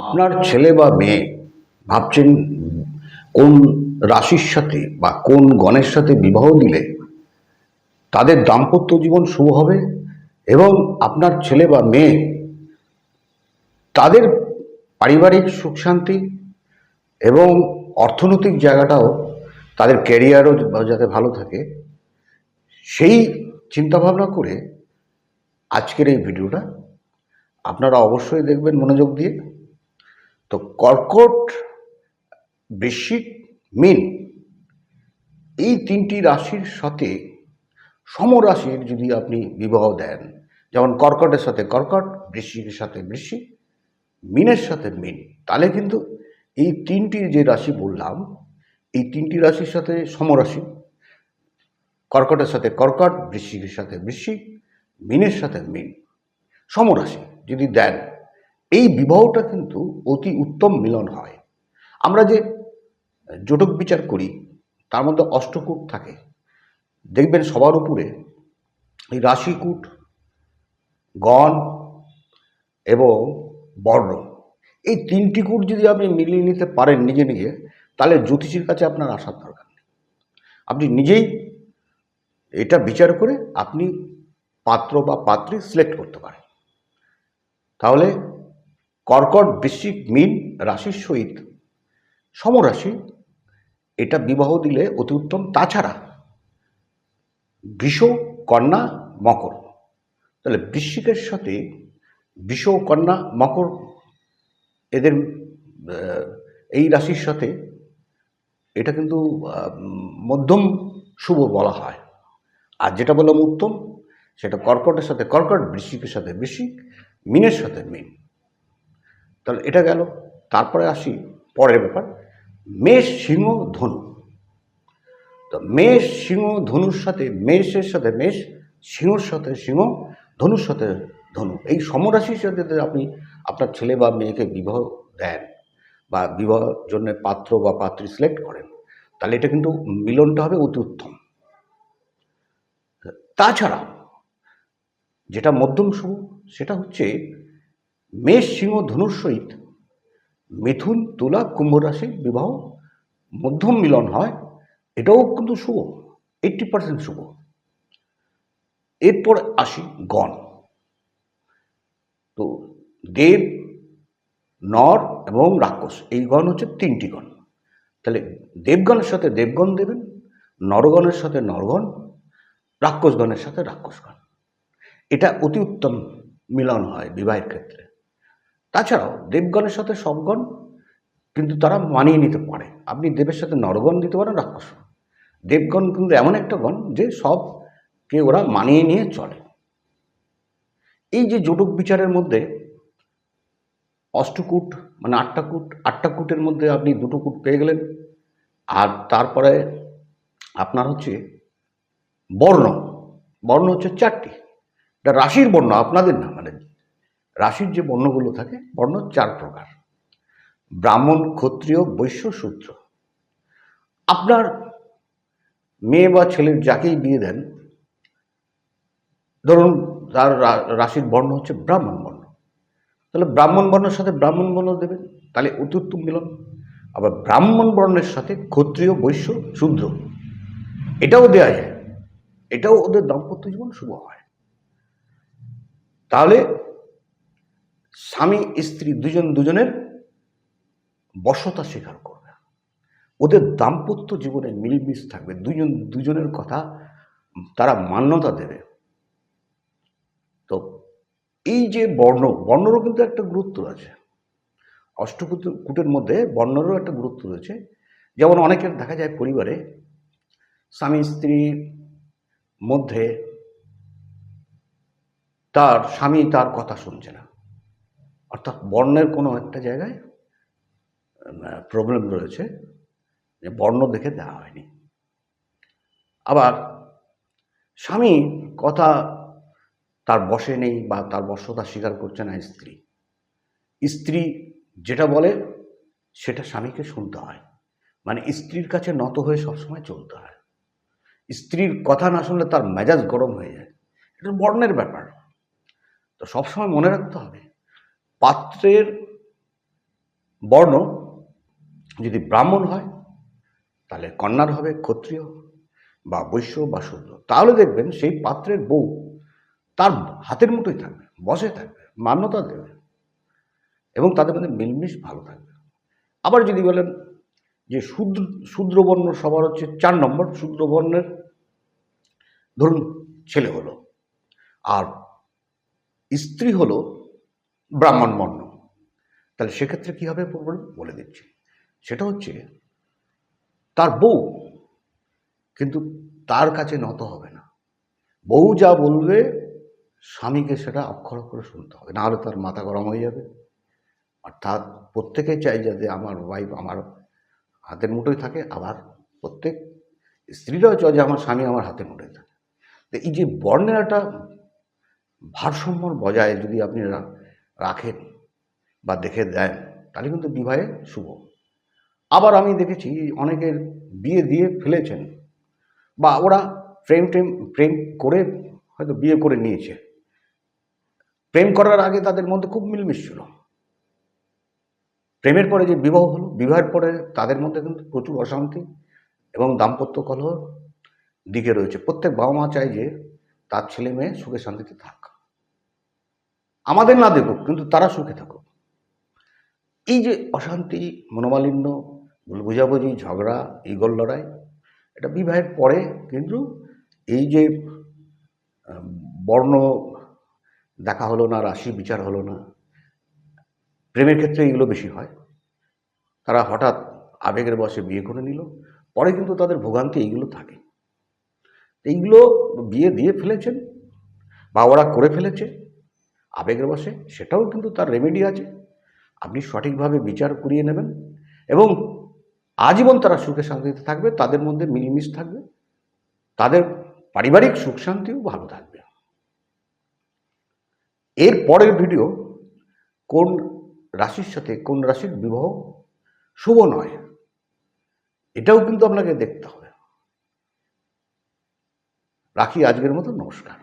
আপনার ছেলে বা মেয়ে ভাবছেন কোন রাশির সাথে বা কোন গণের সাথে বিবাহ দিলে তাদের দাম্পত্য জীবন শুভ হবে? এবং আপনার ছেলে বা মেয়ে তাদের পারিবারিক সুখ শান্তি এবং অর্থনৈতিক জায়গাটাও তাদের ক্যারিয়ারও যাতে ভালো থাকে, সেই চিন্তাভাবনা করে আজকের এই ভিডিওটা আপনারা অবশ্যই দেখবেন মনোযোগ দিয়ে। তো কর্কট, বৃশ্চিক, মিন এই তিনটি রাশির সাথে সমরাশির যদি আপনি বিবাহ দেন, যেমন কর্কটের সাথে কর্কট, বৃশ্চিকের সাথে বৃশ্চিক, মিনের সাথে মিন, তাহলে কিন্তু এই তিনটি যে রাশি বললাম, এই তিনটি রাশির সাথে সমরাশি, কর্কটের সাথে কর্কট, বৃশ্চিকের সাথে বৃশ্চিক, মিনের সাথে মিন, সমরাশি যদি দেন এই বিবাহটা কিন্তু অতি উত্তম মিলন হয়। আমরা যে জটক বিচার করি, তার মধ্যে অষ্টকূট থাকে। দেখবেন সবার উপরে এই রাশিকূট, গণ এবং বর্ণ। এই তিনটি কূট যদি আপনি মিলিয়ে নিতে পারেন নিজে নিজে, তাহলে জ্যোতিষীর কাছে আপনার আসার দরকার নেই। আপনি নিজেই এটা বিচার করে আপনি পাত্র বা পাত্রী সিলেক্ট করতে পারেন। তাহলে কর্কট, বৃশ্চিক, মিন রাশির সহিত সমরাশি, এটা বিবাহ দিলে অতি উত্তম। তাছাড়া বৃষ, কন্যা, মকর। তাহলে বৃশ্চিকের সাথে বৃষ, কন্যা, মকর এদের এই রাশির সাথে এটা কিন্তু মধ্যম শুভ বলা হয়। আর যেটা বললাম উত্তম, সেটা কর্কটের সাথে কর্কট, বৃশ্চিকের সাথে বৃশ্চিক, মিনের সাথে মিন। তাহলে এটা গেল। তারপরে আসি পরের ব্যাপার। মেষ, সিংহ, ধনু। তো মেষ, সিংহ, ধনুর সাথে, মেষের সাথে মেষ, সিংহর সাথে সিংহ, ধনুর সাথে ধনু। এই সমরাশির সাথে আপনি আপনার ছেলে বা মেয়েকে বিবাহ দেন বা বিবাহের জন্য পাত্র বা পাত্রী সিলেক্ট করেন, তাহলে এটা কিন্তু মিলনটা হবে অতি উত্তম। তাছাড়া যেটা মধ্যম শুভ, সেটা হচ্ছে মেষ, সিংহ ধনুর সহিত মিথুন, তুলা, কুম্ভ রাশির বিবাহ, মধ্যম মিলন হয়, এটাও কিন্তু শুভ এইট্টি পার্সেন্ট শুভ। এরপর আসি গণ। তো দেব, নর এবং রাক্ষস, এই গণ হচ্ছে তিনটি গণ। তাহলে দেবগণের সাথে দেবগণ দেবেন, নরগণের সাথে নরগণ, রাক্ষসগণের সাথে রাক্ষসগণ। এটা অতি উত্তম মিলন হয় বিবাহের ক্ষেত্রে। তাছাড়াও দেবগণের সাথে সবগণ কিন্তু তারা মানিয়ে নিতে পারে। আপনি দেবের সাথে নরগণ দিতে পারেন, রাক্ষস দেবগণ কিন্তু এমন একটা গণ যে সবকে ওরা মানিয়ে নিয়ে চলে। এই যে জটক বিচারের মধ্যে অষ্টকূট মানে আটটা কূট আটটা কূটের মধ্যে আপনি দুটো কূট পেয়ে গেলেন। আর তারপরে আপনার হচ্ছে বর্ণ। বর্ণ হচ্ছে চারটি। এটা রাশির বর্ণ, আপনাদের না মানে রাশির যে বর্ণগুলো থাকে, বর্ণ চার প্রকার। ব্রাহ্মণ, ক্ষত্রিয়, বৈশ্য, শূদ্র। আপনার মেয়ে বা ছেলের যাকেই বিয়ে দেন, ধরুন তার রাশির বর্ণ হচ্ছে ব্রাহ্মণ বর্ণ। তাহলে ব্রাহ্মণ বর্ণের সাথে ব্রাহ্মণ বর্ণ দেবেন, তাহলে অতি মিলন। আবার ব্রাহ্মণ বর্ণের সাথে ক্ষত্রিয়, বৈশ্য, শূদ্র, এটাও দেওয়া যায়। এটাও ওদের দাম্পত্য জীবন শুভ হয়। তাহলে স্বামী, স্ত্রী দুজন দুজনের বশতা স্বীকার করবে। ওদের দাম্পত্য জীবনে মিলমিশ থাকবে। দুজন দুজনের কথা তারা মান্যতা দেবে। তো এই যে বর্ণ, বর্ণরও কিন্তু একটা গুরুত্ব আছে অষ্টকূট কূটের মধ্যে বর্ণরও একটা গুরুত্ব রয়েছে। যেমন অনেকের দেখা যায় পরিবারে স্বামী স্ত্রীর মধ্যে তার স্বামী তার কথা শুনছে না। অর্থাৎ বর্ণের কোনো একটা জায়গায় প্রবলেম রয়েছে যে বর্ণ দেখে দেওয়া হয়নি। আবার স্বামী কথা তার বসে নেই বা তার বশ্যতা স্বীকার করছে না স্ত্রী। স্ত্রী যেটা বলে সেটা স্বামীকে শুনতে হয়। মানে স্ত্রীর কাছে নত হয়ে সবসময় চলতে হয়। স্ত্রীর কথা না শুনলে তার মেজাজ গরম হয়ে যায়। এটা বর্ণের ব্যাপার। তো সবসময় মনে রাখতে হবে পাত্রের বর্ণ যদি ব্রাহ্মণ হয়, তাহলে কন্যার হবে, ক্ষত্রিয় বা বৈশ্য বা শূদ্র। তাহলে দেখবেন সেই পাত্রের বউ তার হাতের মুঠোই থাকবে, বসে থাকবে, মান্যতা দেবে এবং তাদের মধ্যে মিলমিশ ভালো থাকবে। আবার যদি বলেন যে শূদ্র শূদ্রবর্ণ সবার হচ্ছে চার নম্বর শূদ্রবর্ণের ধরুন ছেলে হলো, আর স্ত্রী হলো ব্রাহ্মণ বর্ণ তাহলে সেক্ষেত্রে কী হবে? বলে দিচ্ছি। সেটা হচ্ছে, তার বউ কিন্তু তার কাছে নত হবে না। বউ যা বলবে, স্বামীকে সেটা অক্ষর অক্ষরে শুনতে হবে। নাহলে তার মাথা গরম হয়ে যাবে। অর্থাৎ প্রত্যেকে চাই যাতে আমার ওয়াইফ আমার হাতের মুঠোয় থাকে, আবার প্রত্যেক স্ত্রীরাও চায় যে আমার স্বামী আমার হাতের মুঠোয় থাকে। তো এই যে বর্ণের একটা ভারসাম্য বজায় যদি আপনি রাখেন বা দেখে দেন, তাহলে কিন্তু বিবাহে শুভ। আবার আমি দেখেছি অনেকের বিয়ে দিয়ে ফেলেছেন বা ওরা প্রেম টেম, প্রেম করে হয়তো বিয়ে করে নিয়েছে। প্রেম করার আগে তাদের মধ্যে খুব মিলমিশ ছিল। প্রেমের পরে যে বিবাহ হলো, বিবাহের পরে তাদের মধ্যে কিন্তু প্রচুর অশান্তি এবং দাম্পত্য কলহ দিকে রয়েছে। প্রত্যেক বাবা মা চায় যে তার ছেলে মেয়ে সুখে শান্তিতে থাক। আমাদের না দেখুক, কিন্তু তারা সুখে থাকুক। এই যে অশান্তি, মনোমালিন্য ভুল বোঝাবুঝি ঝগড়া ইগল লড়াই, এটা বিবাহের পরে কিন্তু এই যে বর্ণ দেখা হলো না, রাশি বিচার হলো না, প্রেমের ক্ষেত্রে এগুলো বেশি হয়। তারা হঠাৎ আবেগের বসে বিয়ে করে নিল, পরে কিন্তু তাদের ভোগান্তি এইগুলো থাকে। এইগুলো বিয়ে দিয়ে ফেলেছেন, বা ওরা করে ফেলেছে। আবেগের বসে সেটাও কিন্তু তার রেমেডি আছে। আপনি সঠিকভাবে বিচার করিয়ে নেবেন এবং আজীবন তারা সুখে শান্তিতে থাকবে, তাদের মধ্যে মিলমিশ থাকবে, তাদের পারিবারিক সুখ শান্তিও ভালো থাকবে। এর পরের ভিডিও কোন রাশির সাথে কোন রাশির বিবাহ শুভ নয়, এটাও কিন্তু আপনাকে দেখতে হবে। রাখি আজকের মতো, নমস্কার।